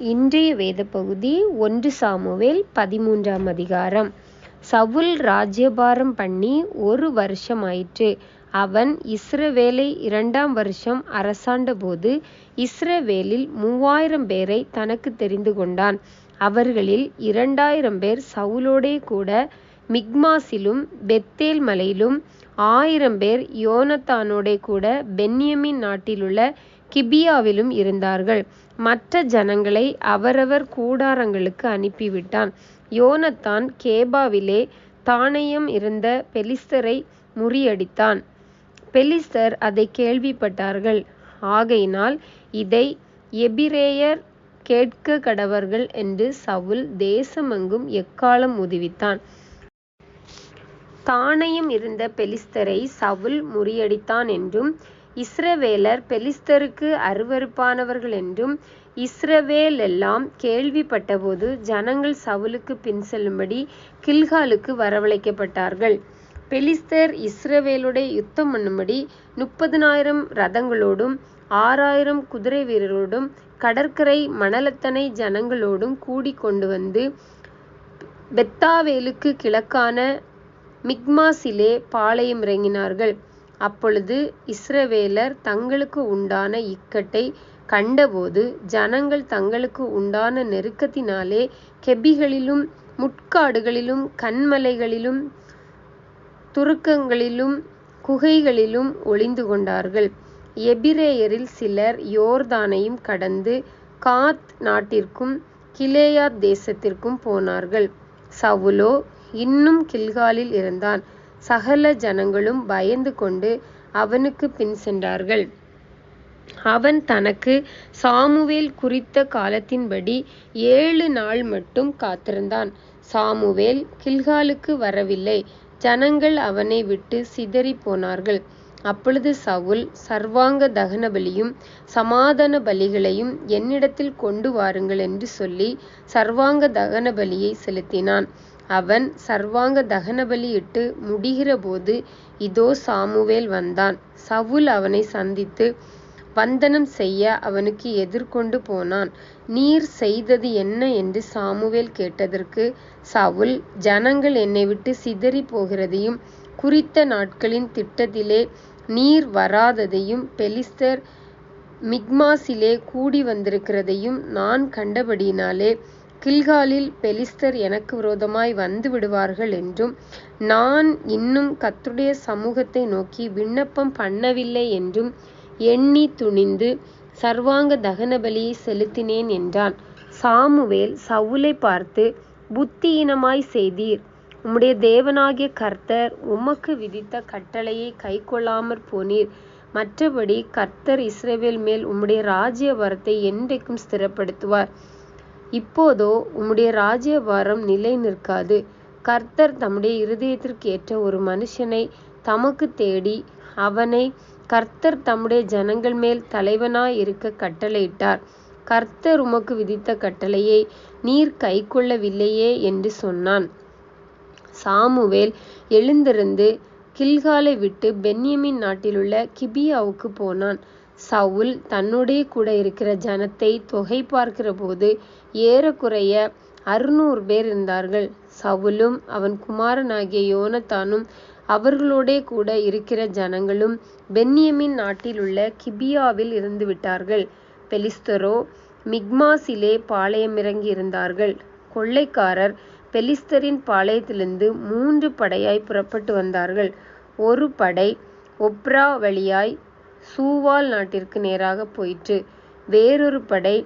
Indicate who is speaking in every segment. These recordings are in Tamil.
Speaker 1: இன்றைய வேத பகுதி ஒன்று சாமுவேல் பதிமூன்றாம் அதிகாரம். சவுல் ராஜ்யபாரம் பண்ணி ஒரு வருஷம் ஆயிற்று அவன் இஸ்ரவேலை இரண்டாம் வருஷம் அரசாண்டபோது இஸ்ரவேலில் மூவாயிரம் பேரை தனக்கு தெரிந்து கொண்டான். அவர்களில் இரண்டாயிரம் பேர் சவுலோடே கூட மிக்மாசிலும் பெத்தேல் மலையிலும் ஆயிரம் பேர் யோனத்தானோடே கூட பென்யமின் நாட்டிலுள்ள கிபியாவிலும் இருந்தார்கள். மற்ற ஜனங்களை அவரவர் கூடாரங்களுக்கு அனுப்பிவிட்டான். யோனத்தான் கேபாவிலே தானயம் இருந்த பெலிஸ்தரை முறியடித்தான். பெலிஸ்தர் அதை கேள்விப்பட்டார்கள். ஆகையினால் இதை எபிரேயர் கேட்க கடவர்கள் என்று சவுல் தேசமெங்கும் எக்காலம் உதுவித்தான். தானயம் இருந்த பெலிஸ்தரை சவுல் முறியடித்தான் என்றும் இஸ்ரவேலர் பெலிஸ்தருக்கு அருவருப்பானவர்கள் என்றும் இஸ்ரவேலெல்லாம் கேள்விப்பட்டபோது ஜனங்கள் சவுலுக்கு பின் செல்லும்படி கில்காலுக்கு வரவழைக்கப்பட்டார்கள். பெலிஸ்தர் இஸ்ரவேலுடைய யுத்தம் பண்ணும்படி முப்பதினாயிரம் ரதங்களோடும் ஆறாயிரம் குதிரை வீரரோடும் கடற்கரை மணலத்தனை ஜனங்களோடும் கூடி கொண்டு வந்து பெத்தாவேலுக்கு கிழக்கான மிக்மாசிலே பாளையம் இறங்கினார்கள். அப்பொழுது இஸ்ரவேலர் தங்களுக்கு உண்டான இக்கட்டை கண்டபோது ஜனங்கள் தங்களுக்கு உண்டான நெருக்கத்தினாலே கெபிகளிலும் முட்காடுகளிலும் கன்மலைகளிலும் துருக்கங்களிலும் குகைகளிலும் ஒளிந்து கொண்டார்கள். எபிரேயரில் சிலர் யோர்தானையும் கடந்து காத் நாட்டிற்கும் கிலேயாத் தேசத்திற்கும் போனார்கள். சவுலோ இன்னும் கில்காலில் இருந்தான். சகல ஜனங்களும் பயந்து கொண்டு அவனுக்கு பின் சென்றார்கள். அவன் தனக்கு சாமுவேல் குறித்த காலத்தின்படி ஏழு நாள் மட்டும் காத்திருந்தான். சாமுவேல் கில்காலுக்கு வரவில்லை. ஜனங்கள் அவனை விட்டு சிதறி போனார்கள். அப்பொழுது சவுல் சர்வாங்க தகன பலியும் சமாதான பலிகளையும் என்னிடத்தில் கொண்டு வாருங்கள் என்று சொல்லி சர்வாங்க தகன பலியை செலுத்தினான். அவன் சர்வாங்க தகனபலி இட்டு முடிகிறபோது இதோ சாமுவேல் வந்தான். சவுல் அவனை சந்தித்து வந்தனம் செய்ய அவனுக்கு எதிர்கொண்டு போனான். நீர் செய்தது என்ன? என்று சாமுவேல் கேட்டதற்கு சவுல் ஜனங்கள் என்னை விட்டு சிதறி போகிறதையும் குறித்த நாட்களின் திட்டத்திலே நீர் வராததையும் பெலிஸ்தர் மிக்மாசிலே கூடி வந்திருக்கிறதையும் நான் கண்டபடியினாலே கில்காலில் பெலிஸ்தர் எனக்கு விரோதமாய் வந்து விடுவார்கள் என்றும் நான் இன்னும் கத்துடைய சமூகத்தை நோக்கி விண்ணப்பம் பண்ணவில்லை என்றும் எண்ணி துணிந்து சர்வாங்க தகன பலியை செலுத்தினேன் என்றான். சாமுவேல் சவுலை பார்த்து புத்தியீனமாய் செய்தீர். உம்முடைய தேவனாகிய கர்த்தர் உமக்கு விதித்த கட்டளையை கைக்கொள்ளாமற் போனீர். மற்றபடி கர்த்தர் இஸ்ரேவேல் மேல் உம்முடைய ராஜ்ய வரத்தை என்றைக்கும் ஸ்திரப்படுத்துவார். இப்போதோ உம்முடைய ராஜ்யபாரம் நிலை நிற்காது. கர்த்தர் தம்முடைய இருதயத்திற்கு ஏற்ற ஒரு மனுஷனை தமக்கு தேடி அவனை கர்த்தர் தம்முடைய ஜனங்கள் மேல் தலைவனாய் இருக்க கட்டளையிட்டார். கர்த்தர் உமக்கு விதித்த கட்டளையை நீர் கைக்கொள்ளவில்லையே என்று சொன்னான். சாமுவேல் எழுந்திருந்து கில்காலை விட்டு பென்யமின் நாட்டிலுள்ள கிபியாவுக்கு போனான். சவுல் தன்னுடைய கூட இருக்கிற ஜனத்தை தொகை பார்க்கிற போது ஏறக்குறைய அறுநூறு பேர் இருந்தார்கள். சவுலும் அவன் குமாரனாகிய யோனத்தானும் அவர்களோடே கூட இருக்கிற ஜனங்களும் பென்யமின் நாட்டில் உள்ள கிபியாவில் இருந்து விட்டார்கள். பெலிஸ்தரோ மிக்மாசிலே பாளையமிறங்கி இருந்தார்கள். கொள்ளைக்காரர் பெலிஸ்தரின் பாளையத்திலிருந்து மூன்று படையாய் புறப்பட்டு வந்தார்கள். ஒரு படை ஒப்ரா வழியாய் சூவால் நாட்டிற்கு நேராக போயிற்று. வேறொரு படை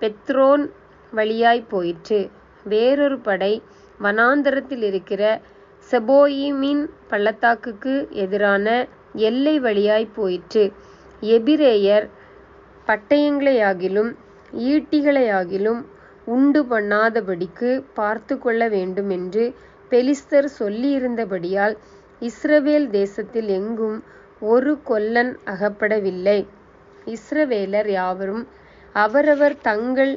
Speaker 1: பெத்ரோன் வழியாய் போயிற்று. வேறொரு படை வனாந்தரத்தில் இருக்கிற செபோயிமின் பள்ளத்தாக்குக்கு எதிரான எல்லை வழியாய் போயிற்று. எபிரேயர் பட்டயங்களையாகிலும் ஈட்டிகளையாகிலும் உண்டு பண்ணாதபடிக்கு பார்த்து கொள்ள வேண்டும் என்று பெலிஸ்தர் சொல்லியிருந்தபடியால் இஸ்ரவேல் தேசத்தில் எங்கும் ஒரு கொல்லன் அகப்படவில்லை. இஸ்ரவேலர் யாவரும் அவரவர் தங்கள்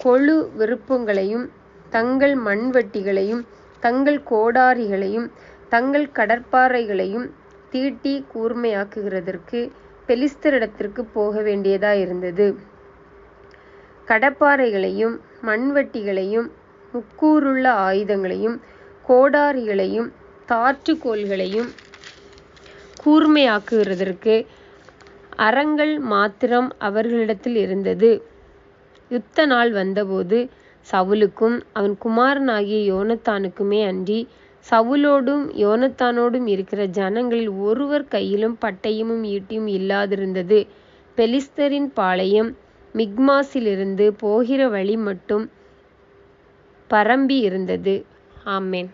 Speaker 1: கொழு விருப்பங்களையும் தங்கள் மண்வெட்டிகளையும் தங்கள் கோடாரிகளையும் தங்கள் கடற்பாறைகளையும் தீட்டி கூர்மையாக்குகிறதற்கு பெலிஸ்தரிடத்திற்கு போக வேண்டியதாயிருந்தது கடப்பாறைகளையும் மண்வெட்டிகளையும் முக்கூறுள்ள ஆயுதங்களையும் கோடாரிகளையும் தாற்றுக்கோள்களையும் கூர்மையாக்குகிறதற்கு அரங்கள் மாத்திரம் அவர்களிடத்தில் இருந்தது. யுத்த நாள் வந்தபோது சவுலுக்கும் அவன் குமாரனாகிய யோனத்தானுக்குமே அன்றி சவுலோடும் யோனத்தானோடும் இருக்கிற ஜனங்களில் ஒருவர் கையிலும் பட்டயமும் ஈட்டியும் இல்லாதிருந்தது. பெலிஸ்தரின் பாளையம் மிக்மாஸிலிருந்து போகிற வழி மட்டும் பரம்பி இருந்தது. ஆமேன்